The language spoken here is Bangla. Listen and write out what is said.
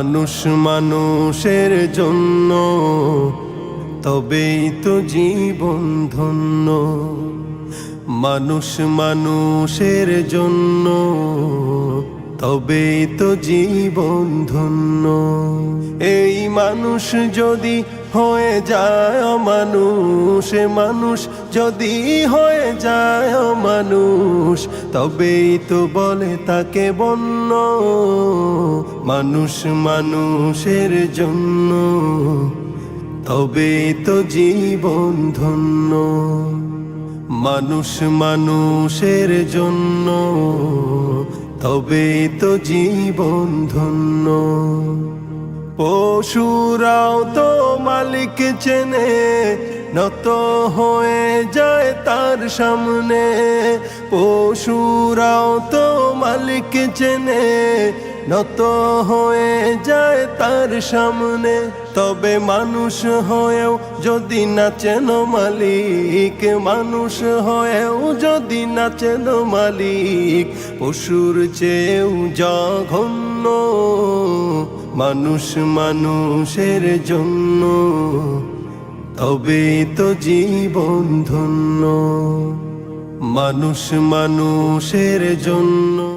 মানুষ মানুষের জন্য, তবেই তো জীবন ধন্য। মানুষ মানুষের জন্য, তবেই তো জীবন ধন্য। এই মানুষ যদি হয়ে যায় মানুষ মানুষ যদি হয়ে যায় মানুষ, তবেই তো বলে তাকে বন্য। মানুষ মানুষের জন্য, তবেই তো জীবন ধন্য। মানুষ মানুষের জন্য, তবেই তো জীবন ধন্য। পশুরাও তো মালিক চেনে, নত হয়ে যায় তার সামনে। পশুরাও তো মালিক চেনে, নত হয়ে যায় তার সামনে। তবে মানুষ হয়েও যদি না চেন মালিক, মানুষ হয়েও যদি না চেন মালিক, পশুর চেয়েও জঘন্য মানুষ মানুষের জন্য তবে তো জীবন ধন্য। মানুষ মানুষের জন্য।